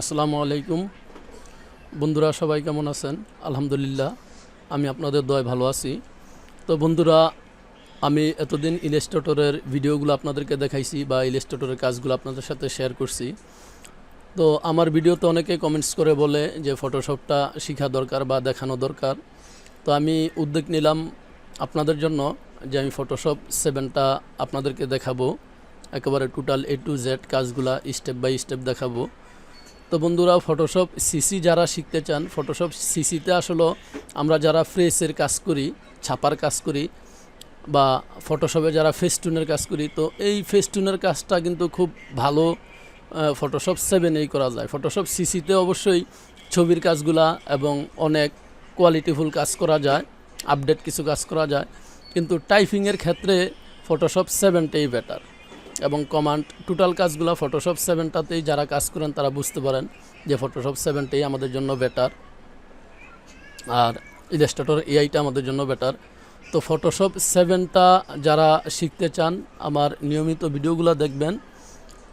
আসসালামু আলাইকুম। বন্ধুরা, সবাই কেমন আছেন? আলহামদুলিল্লাহ, আমি আপনাদের দয় ভালো আছি। তো বন্ধুরা, আমি এতদিন ইলেস্ট্রেটরের ভিডিওগুলো আপনাদেরকে দেখাইছি বা ইলেস্ট্রেটরের কাজগুলো আপনাদের সাথে শেয়ার করছি। তো আমার ভিডিওতে অনেকে কমেন্টস করে বলে যে ফটোশপটা শেখা দরকার বা দেখানো দরকার। তো আমি উদ্যোগ নিলাম আপনাদের জন্য যে আমি ফটোশপ সেভেনটা আপনাদেরকে দেখাবো। একেবারে টোটাল এ টু জেড কাজগুলা স্টেপ বাই স্টেপ দেখাবো। তো বন্ধুরা ফটোশপ সিসি যারা শিখতে চান ফটোশপ সিসিতে আসলে আমরা যারা ফ্রেসের কাজ করি, ছাপার কাজ করি বা ফটোশপে যারা ফেস্টুনের কাজ করি, তো এই ফেস্টুনের কাজটা কিন্তু খুব ভালো ফটোশপ সেভেনেই করা যায়। ফটোশপ সিসিতে অবশ্যই ছবির কাজগুলা এবং অনেক কোয়ালিটিফুল কাজ করা যায় আপডেট কিছু কাজ করা যায়, কিন্তু টাইপিংয়ের ক্ষেত্রে ফটোশপ সেভেনটাই বেটার এবং কমান্ড টোটাল কাজগুলো ফটোশপ সেভেনটাতেই যারা কাজ করেন, তারা বুঝতে পারেন যে ফটোশপ সেভেনটাই আমাদের জন্য বেটার আর ইলাস্ট্রেটর এআইটা আমাদের জন্য বেটার তো ফটোশপ সেভেনটা যারা শিখতে চান, আমার নিয়মিত ভিডিওগুলো দেখবেন,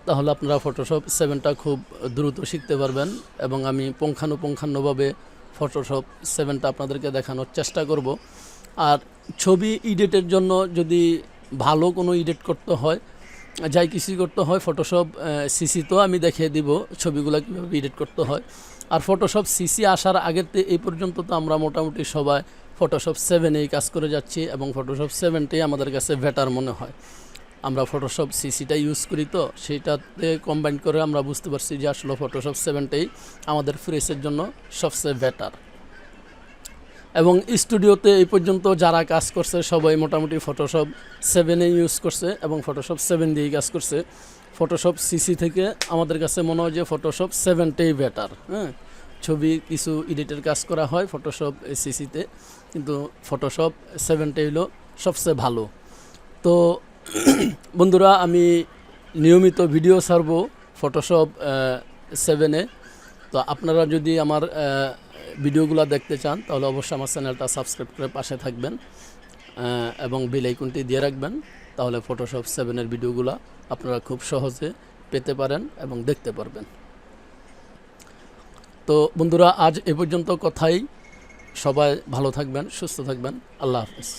তাহলে আপনারা ফটোশপ সেভেনটা খুব দ্রুত শিখতে পারবেন এবং আমি পুঙ্খানুপুঙ্খানুভাবে ফটোশপ সেভেনটা আপনাদেরকে দেখানোর চেষ্টা করব। আর ছবি ইডিটের জন্য যদি ভালো কোনো ইডিট করতে হয় যাই কিছুই করতে হয় ফটোশপ সিসিতেও আমি দেখিয়ে দিব ছবিগুলো কীভাবে এডিট করতে হয়। আর ফটোশপ সিসি আসার আগের এই পর্যন্ত তো আমরা মোটামুটি সবাই ফটোশপ সেভেনেই কাজ করে যাচ্ছি এবং ফটোশপ সেভেনটাই আমাদের কাছে বেটার মনে হয়। আমরা ফটোশপ সিসিটা ইউজ করি তো, সেইটাতে কম্বাইন করে আমরা বুঝতে পারছি যে আসলে ফটোশপ সেভেনটাই আমাদের ফ্রেসের জন্য সবচেয়ে বেটার এবং স্টুডিওতে এই পর্যন্ত যারা কাজ করছে, সবাই মোটামুটি ফটোশপ সেভেনে ইউজ করছে এবং ফটোশপ সেভেন দিয়েই কাজ করছে। ফটোশপ সিসি থেকে আমাদের কাছে মনে হয় যে ফটোশপ সেভেনটাই বেটার হ্যাঁ? ছবি কিছু এডিটের কাজ করা হয় ফটোশপ সিসিতে কিন্তু ফটোশপ সেভেনটাই হলো সবচেয়ে ভালো। তো বন্ধুরা, আমি নিয়মিত ভিডিও ছাড়বো ফটোশপ সেভেনে তো আপনারা যদি আমার ভিডিওগুলো দেখতে চান, তাহলে অবশ্যই আমার চ্যানেলটা সাবস্ক্রাইব করে পাশে থাকবেন এবং বেল আইকনটি দিয়ে রাখবেন, তাহলে ফটোশপ সেভেনের ভিডিওগুলো আপনারা খুব সহজে পেতে পারেন এবং দেখতে পারবেন। তো বন্ধুরা, আজ এ পর্যন্ত কথাই। সবাই ভালো থাকবেন, সুস্থ থাকবেন। আল্লাহ হাফিজ।